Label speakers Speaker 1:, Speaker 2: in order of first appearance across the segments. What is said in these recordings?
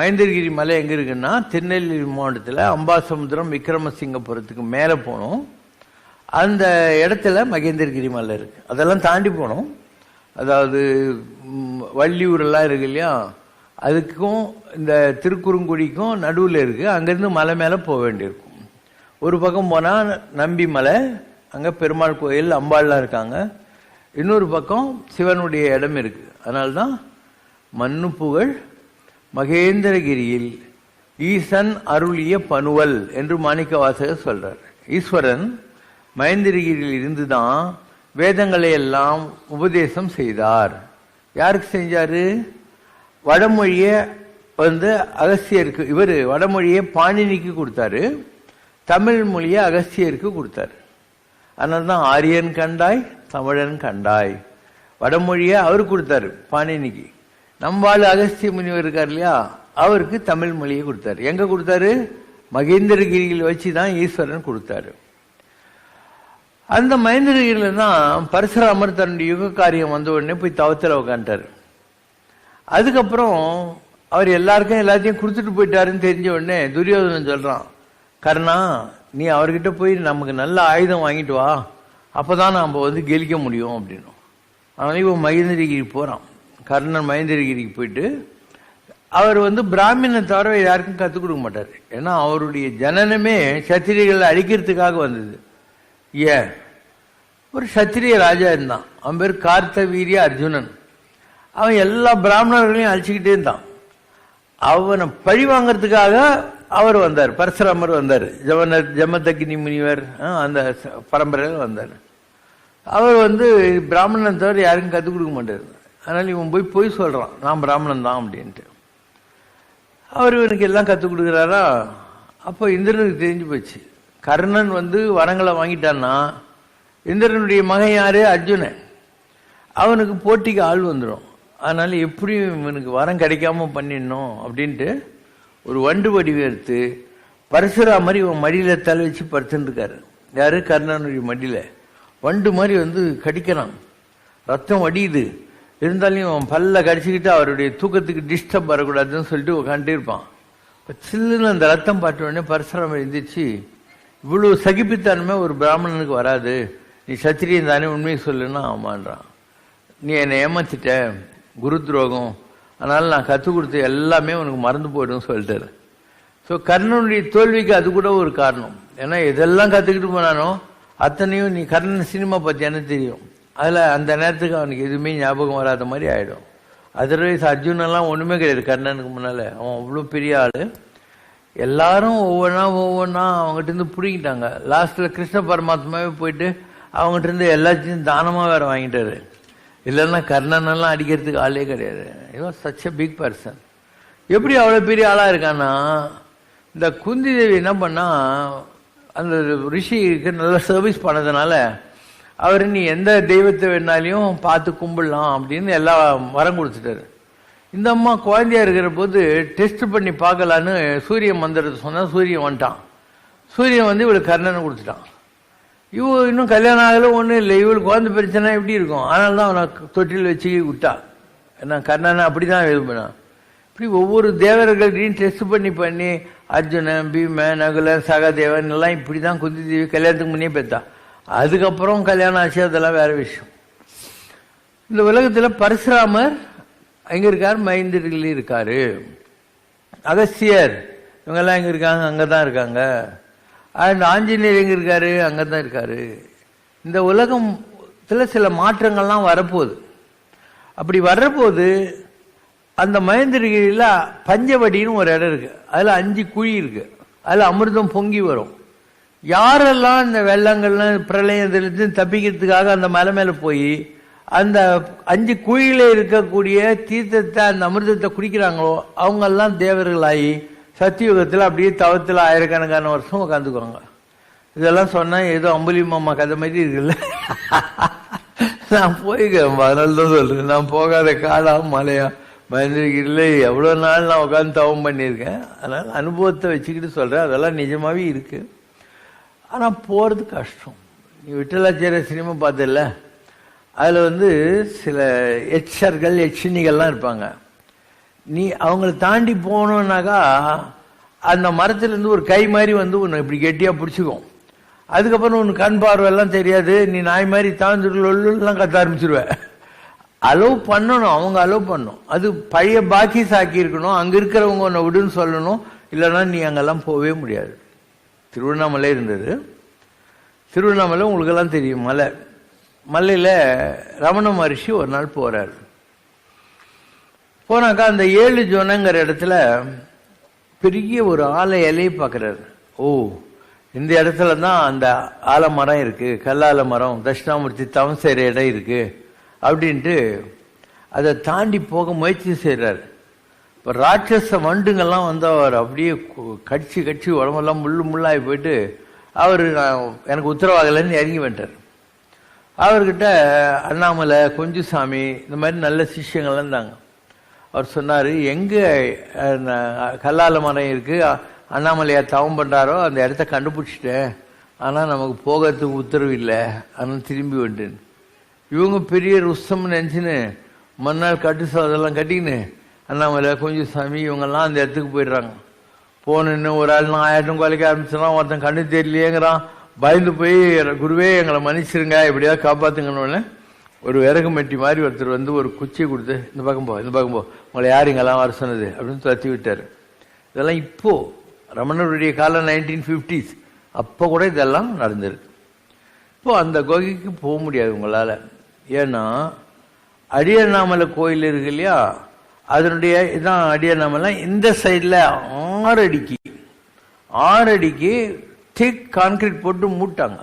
Speaker 1: மகேந்திரகிரி மலை எங்க இருக்குன்னா திருநெல்வேலி மாவட்டத்தில் அம்பாசமுத்திரம் விக்ரமசிங்கபுரத்துக்கு மேலே போனோம். அந்த இடத்துல மகேந்திரகிரி மலை இருக்கு. அதெல்லாம் தாண்டி போனோம். அதாவது வள்ளியூரெல்லாம் இருக்கு இல்லையா? அதுக்கும் இந்த திருக்குறுங்குடிக்கும் நடுவில் இருக்கு. அங்கேருந்து மலை மேலே போக வேண்டியிருக்கும். ஒரு பக்கம் போனால் நம்பி மலை அங்கே பெருமாள் கோயில் அம்பாள்லாம் இருக்காங்க. இன்னொரு பக்கம் சிவனுடைய இடம் இருக்கு. அதனால்தான் மண்ணு புகழ் மகேந்திரகிரியில் ஈசன் அருளிய பனுவல் என்று மாணிக்க வாசகர் சொல்றார். ஈஸ்வரன் மகேந்திரகிரியில் இருந்துதான் வேதங்களை எல்லாம் உபதேசம் செய்தார். யாருக்கு செஞ்சாரு? வடமொழியை வந்து அகஸ்தியருக்கு இவர் வடமொழியை பாணினிக்கு கொடுத்தாரு. தமிழ் மொழியை அகஸ்தியருக்கு கொடுத்தாரு. அதனால தான் ஆரியன் கண்டாய் தமிழன் கண்டாய். வடமொழியை அவர் கொடுத்தாரு பாணினிக்கு நம்ம அகஸ்திய முனிவர் இருக்கார் இல்லையா? அவருக்கு தமிழ் மொழியை கொடுத்தாரு. எங்க கொடுத்தாரு? மகேந்திரகிரியில் வச்சு தான் ஈஸ்வரன் கொடுத்தாரு. அந்த மகேந்திரகிரியில தான் பரசுராமர் தன்னுடைய யுக காரியம் வந்த உடனே போய் தவத்தில் உட்காந்துட்டாரு அதுக்கப்புறம் அவர் எல்லாருக்கும் எல்லாத்தையும் கொடுத்துட்டு போயிட்டாருன்னு தெரிஞ்ச உடனே துரியோதனன் சொல்றான் கர்ணா நீ அவர்கிட்ட போய் நமக்கு நல்ல ஆயுதம் வாங்கிட்டு வா. அப்பதான் நாம வந்து கெலிக்க முடியும் அப்படின்னு அதனால இவன் மகேந்திரகிரி போறான். கர்ணன் மகேந்திரகிரிக்கு போயிட்டு அவர் வந்து பிராமணன் தவிர யாருக்கும் கற்றுக் கொடுக்க மாட்டார். ஏன்னா அவருடைய ஜனனமே சத்திரிகளை அழிக்கிறதுக்காக வந்தது. ஏன்? ஒரு சத்திரிய ராஜா இருந்தான். அவன் பேர் கார்த்த வீரிய அர்ஜுனன். அவன் எல்லா பிராமணர்களையும் அழிச்சுக்கிட்டே இருந்தான். அவனை பழி வாங்கறதுக்காக அவர் வந்தார். பரசுராமர் வந்தார். ஜமன ஜமதக்கினி முனிவர் ஆ, அந்த பரம்பரையில் வந்தார். அவர் வந்து பிராமணன் தவிர யாருக்கும் கற்றுக் கொடுக்க மாட்டார். அதனால் இவன் போய் போய் சொல்கிறான் நான் பிராமணன் தான் அப்படின்ட்டு. அவர் இவனுக்கு எல்லாம் கற்றுக் கொடுக்குறாரா? அப்போ இந்திரனுக்கு தெரிஞ்சு போச்சு. கர்ணன் வந்து வரங்களை வாங்கிட்டான்னா இந்திரனுடைய மகன் யாரு? அர்ஜுனன். அவனுக்கு போட்டிக்கு ஆள் வந்துடும் அதனால் எப்படியும் இவனுக்கு வரம் கிடைக்காம பண்ணிடணும் அப்படின்ட்டு ஒரு வண்டு வடிவம் எடுத்து மாதிரி இவன் மடியில் தலை வச்சு படுத்துட்டுருக்காரு. யார் யாரு? கர்ணனுடைய மடியில். வண்டு மாதிரி வந்து கடிக்கிறான். ரத்தம் வடியுது. இருந்தாலும் அவன் பல்ல கடிச்சுக்கிட்டு அவருடைய தூக்கத்துக்கு டிஸ்டர்ப் வரக்கூடாதுன்னு சொல்லிட்டு உட்காந்துட்டு இருப்பான். சில்லுன்னு அந்த ரத்தம் பார்த்த உடனே பரசுராமர் எந்திரிச்சு இவ்வளவு சகிப்புத்தன்மை ஒரு பிராமணனுக்கு வராது. நீ சத்திரியன் தானே உண்மையை சொல்லுன்னா ஆமான்றான் நீ என்னை ஏமாத்திட்ட. குரு துரோகம். அதனால நான் கற்றுக் கொடுத்த எல்லாமே உனக்கு மறந்து போய்டும் சொல்லிட்டாரு. ஸோ கர்ணனுடைய தோல்விக்கு அது கூட ஒரு காரணம். ஏன்னா எதெல்லாம் கற்றுக்கிட்டு போனானோ அத்தனையும் நீ கர்ணன் சினிமா பற்றியானு தெரியும். அதில் அந்த நேரத்துக்கு அவனுக்கு எதுவுமே ஞாபகம் வராத மாதிரி ஆகிடும் அதர்வைஸ் அர்ஜுனெல்லாம் ஒன்றுமே கிடையாது. கர்ணனுக்கு முன்னால். அவன் அவ்வளோ பெரிய ஆள். எல்லாரும் ஒவ்வொன்றா ஒவ்வொன்றா அவங்ககிட்டருந்து பிடிக்கிட்டாங்க பிடிங்கிட்டாங்க. லாஸ்ட்டில் கிருஷ்ண பரமாத்மாவே போயிட்டு அவங்ககிட்ட இருந்து எல்லாத்தையும் தானமாக வேறு வாங்கிட்டாரு. இல்லைன்னா கர்ணனெல்லாம் அடிக்கிறதுக்கு ஆளே கிடையாது. இவன் சச் எ பிக் பர்சன் எப்படி அவ்வளோ பெரிய ஆளாக இருக்கான்னா இந்த குந்தி தேவி என்ன பண்ணால் அந்த ரிஷிக்கு நல்ல சர்வீஸ் பண்ணதுனால அவர் நீ எந்த தெய்வத்தை வேணாலையும் பார்த்து கும்பிடலாம் அப்படின்னு எல்லாம் வரம் கொடுத்துட்டாரு. இந்த அம்மா குழந்தையா இருக்கிற போது டெஸ்ட் பண்ணி பார்க்கலான்னு சூரிய மந்திரத்தை சொன்னால் சூரியன் வந்துட்டான். சூரியன் வந்து இவளுக்கு கர்ணனை கொடுத்துட்டான். இவ இன்னும் கல்யாணம் ஆகல ஒன்றும் இல்லை. இவளுக்கு குழந்தை பிரச்சனை எப்படி இருக்கும்? அதனால தான் அவனை தொட்டில் வச்சு விட்டா. ஏன்னா கர்ணனை அப்படி தான் விரும்பினான் இப்படி ஒவ்வொரு தேவர்களையும் டெஸ்ட் பண்ணி பண்ணி அர்ஜுனன் பீமன் நகுலன் சகதேவன் எல்லாம் இப்படி தான் குந்தி தேவி கல்யாணத்துக்கு முன்னே பெற்றா. அதுக்கப்புறம் கல்யாணம் ஆச்சு அதெல்லாம் வேற விஷயம். இந்த உலகத்தில் பரசுராமர் எங்கே இருக்கார்? மைந்தர்கள் இருக்காரு. அகஸ்தியர் இவங்கெல்லாம் எங்கே இருக்காங்க? அங்கே தான் இருக்காங்க. அண்ட் ஆஞ்சநேயர் இருக்கார் இருக்காரு? அங்கதான் இருக்காரு. இந்த உலகத்தில் சில மாற்றங்கள்லாம் வரப்போகுது. அப்படி வர்றபோது அந்த மகேந்திரகிரியில பஞ்சவடின்னு ஒரு இடம் இருக்குது அதில் அஞ்சு குழி இருக்குது அதில் அமிர்தம் பொங்கி வரும். யாரெல்லாம் இந்த வெள்ளங்கள்லாம் பிரளயத்திலிருந்து தப்பிக்கிறதுக்காக அந்த மலை மேலே போய் அந்த அஞ்சு குழியில இருக்கக்கூடிய தீர்த்தத்தை அந்த அமிர்தத்தை குடிக்கிறாங்களோ அவங்கெல்லாம் தேவர்களாகி சத்தியுகத்தில் அப்படியே தவத்தில் ஆயிரக்கணக்கான வருஷம் உட்காந்துக்குவாங்க இதெல்லாம் சொன்னால் ஏதோ அம்புலி மாமா கதை மாதிரி இருக்குல்ல. நான் போய்க்கிறேன் அதனால தான் சொல்கிறேன் நான் போகாத காடா மலையா? மகேந்திரகிரியில் எவ்வளோ நாள் நான் உட்காந்து தவம் பண்ணியிருக்கேன். அதனால் அனுபவத்தை வச்சுக்கிட்டு சொல்கிறேன் அதெல்லாம் நிஜமாகவே இருக்குது ஆனால் போகிறது கஷ்டம். நீ விட்டலாச்சாரிய சினிமா பார்த்தல அதில் வந்து சில எச்சர்கள் எச்சினிகள்லாம் இருப்பாங்க. நீ அவங்கள தாண்டி போனோன்னாக்கா அந்த மரத்துலேருந்து ஒரு கை மாதிரி வந்து உன்னை இப்படி கெட்டியாக பிடிச்சிக்கும். அதுக்கப்புறம் உனக்கு கண் பார்வை எல்லாம் தெரியாது. நீ நாய் மாதிரி தாழ்ந்துலாம் கத்த ஆரம்பிச்சிருவேன் அலோவ் பண்ணணும் அவங்க அலோவ் பண்ணணும் அது பழைய பாக்கி சாக்கி இருக்கணும். அங்கே இருக்கிறவங்க உன்னை விடுன்னு சொல்லணும். இல்லைன்னா நீ அங்கெல்லாம் போகவே முடியாது. திருவண்ணாமலை இருந்தது. திருவண்ணாமலை உங்களுக்கெல்லாம் தெரியும். மலை. மலையில் ரமண மகரிஷி ஒரு நாள் போகிறார் போனாக்கா அந்த ஏழு ஜோனங்கிற இடத்துல பெரிய ஒரு ஆலை இலையை பார்க்குறாரு. ஓ இந்த இடத்துல தான் அந்த ஆலமரம் இருக்குது கல்லால மரம் தட்சிணாமூர்த்தி தவம் செய்கிற இடம் இருக்குது அப்படின்ட்டு அதை தாண்டி போக முயற்சி செய்கிறாரு இப்போ ராட்சச வண்டுங்கெல்லாம் வந்து அவர் அப்படியே கட்சி கட்சி உடம்பெல்லாம் முள்ளு முள்ளாகி போயிட்டு அவர் நான் எனக்கு உத்தரவாகலைன்னு இறங்கி வந்துட்டார். அவர்கிட்ட அண்ணாமலை கொஞ்சுசாமி இந்த மாதிரி நல்ல சிஷ்யங்கள்லாம் இருந்தாங்க. அவர் சொன்னார் எங்கே கல்லால மரம் இருக்குது அ- அண்ணாமலையா தவம் பண்ணுறாரோ அந்த இடத்த கண்டுபிடிச்சிட்டேன். ஆனால் நமக்கு போகிறதுக்கு உத்தரவு இல்லை ஆனால் திரும்பி வந்துட்டேன். இவங்க பெரிய ருஸ்தம் நினச்சின்னு மறுநாள் கட்டு அதெல்லாம் கட்டிக்கின்னு அண்ணாமலை கொஞ்சம் சாமி இவங்கெல்லாம் அந்த இடத்துக்கு போயிடுறாங்க. போனேன்னு ஒரு ஆள் நான் ஆயிரம் குலைக்க ஆரம்பிச்சிடலாம் ஒருத்தன் கண்ணு தெரியலையேங்கிறான். பயந்து போய் குருவே எங்களை மன்னிச்சிருங்க எப்படியாவது காப்பாத்துங்கன்னு ஒரு விறகு மெட்டி மாதிரி ஒருத்தர் வந்து ஒரு குச்சியை கொடுத்து இந்த பக்கம் போ இந்த பக்கம் போ உங்களை யார் இங்கெல்லாம் வர சொன்னது? அப்படின்னு துரத்தி விட்டார். இதெல்லாம் இப்போது ரமணருடைய காலம் நைன்டீன் ஃபிஃப்டிஸ் அப்போ கூட இதெல்லாம் நடந்திருக்கு. இப்போ அந்த குகைக்கு போக முடியாது உங்களால். ஏன்னா அடியண்ணாமலை கோயில் இருக்கு இல்லையா? அதனுடைய இதான் அடியண்ணாமலை இந்த சைடில் ஆறு அடிக்கு ஆறு அடிக்கு திக் கான்கிரீட் போட்டு மூட்டாங்க.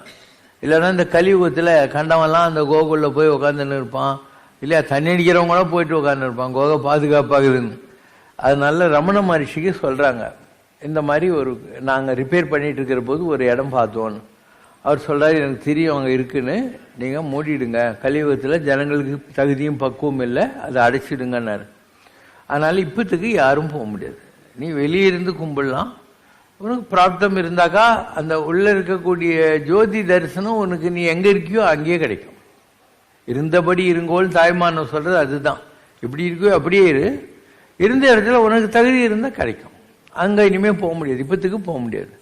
Speaker 1: இல்லைன்னா இந்த கலியுகத்தில் கண்டவன்லாம் அந்த கோகுலில் போய் உட்காந்துன்னு இருப்பான். இல்லையா தண்ணி அடிக்கிறவங்க கூட போயிட்டு உட்காந்து இருப்பான் கோகை பாதுகாப்பாகுதுன்னு. அதனால ரமண மகர்ஷிக்கு சொல்கிறாங்க இந்த மாதிரி ஒரு நாங்கள் ரிப்பேர் பண்ணிட்டு இருக்கிற போது ஒரு இடம் பார்த்தோன்னு. அவர் சொல்கிறார் எனக்கு தெரியும் அங்கே இருக்குன்னு. நீங்கள் மூடிடுங்க. கலியுகத்தில் ஜனங்களுக்கு தகுதியும் பக்குவம் இல்லை. அதை அடைச்சிடுங்கன்னாரு. அதனால் இப்பத்துக்கு யாரும் போக முடியாது. நீ வெளியே இருந்து கும்பிடலாம். உனக்கு பிராப்தம் இருந்தாக்கா அந்த உள்ளே இருக்கக்கூடிய ஜோதி தரிசனம் உனக்கு நீ எங்கே இருக்கியோ அங்கேயே கிடைக்கும். இருந்தபடி இருங்கோல் தாய்மான சொல்கிறது அதுதான். இப்படி இருக்கோ அப்படியே இரு. இருந்த இடத்துல உனக்கு தகுதி இருந்தால் கிடைக்கும். அங்கே இனிமேல் போக முடியாது. இப்பத்துக்கு போக முடியாது.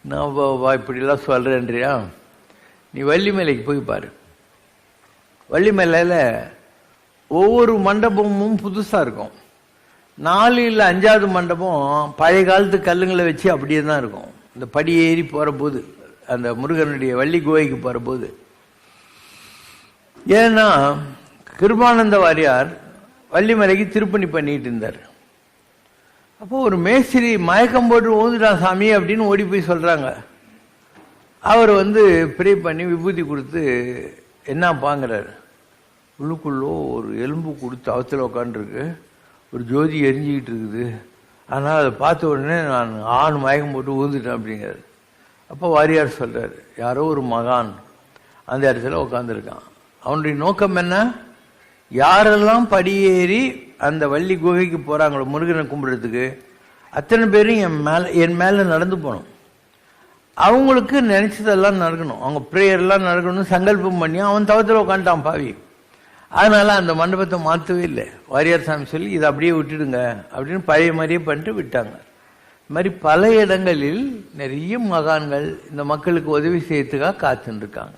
Speaker 1: நான் வா- வா இப்படிலாம் சொல்கிறேன்றியா நீ வள்ளிமலைக்கு போய் பாரு. வள்ளிமலையில் ஒவ்வொரு மண்டபமும் புதுசாக இருக்கும். நாலு இல்ல அஞ்சாவது மண்டபம் பழைய காலத்து கல்லுங்களை வச்சு அப்படியே தான் இருக்கும். இந்த படி ஏறி போற போது அந்த முருகனுடைய வள்ளி கோவைக்கு போற போது ஏன்னா கிருபானந்த வாரியார் வள்ளிமலைக்கு திருப்பணி பண்ணிட்டு இருந்தார். அப்போ ஒரு மேஸ்திரி மயக்கம் போட்டு ஓதுட்டான் சாமி அப்படின்னு ஓடி போய் சொல்றாங்க. அவர் வந்து ப்ரே பண்ணி விபூதி கொடுத்து என்ன பாங்கிறார் உள்ளுக்குள்ளோ ஒரு எலும்பு கொடுத்து அவத்தில் உட்காந்துருக்கு ஒரு ஜோதி எரிஞ்சுக்கிட்டு இருக்குது. அதனால் அதை பார்த்த உடனே நான் ஆண் மயக்கம் போட்டு ஊந்துட்டேன் அப்படிங்கிறார். அப்போ வாரியார் சொல்கிறார் யாரோ ஒரு மகான் அந்த இடத்துல உட்காந்துருக்கான் அவனுடைய நோக்கம் என்ன? யாரெல்லாம் படியேறி அந்த வள்ளி குகைக்கு போகிறாங்களோ முருகனை கும்பிடுறதுக்கு அத்தனை பேரும் என் மேலே என் மேலே நடந்து போகணும். அவங்களுக்கு நினச்சதெல்லாம் நடக்கணும். அவங்க ப்ரேயர்லாம் நடக்கணும்னு சங்கல்பம் பண்ணி அவன் தவத்தில் உட்காந்துட்டான் பாவி. அதனால அந்த மண்டபத்தை மாற்றவே இல்லை. வாரியார் சாமி சொல்லி இதை அப்படியே விட்டுடுங்க அப்படின்னு பழைய மாதிரியே பண்ணிட்டு விட்டாங்க. இது மாதிரி பல இடங்களில் நிறைய மகான்கள் இந்த மக்களுக்கு உதவி செய்யறதுக்காக காத்துருக்காங்க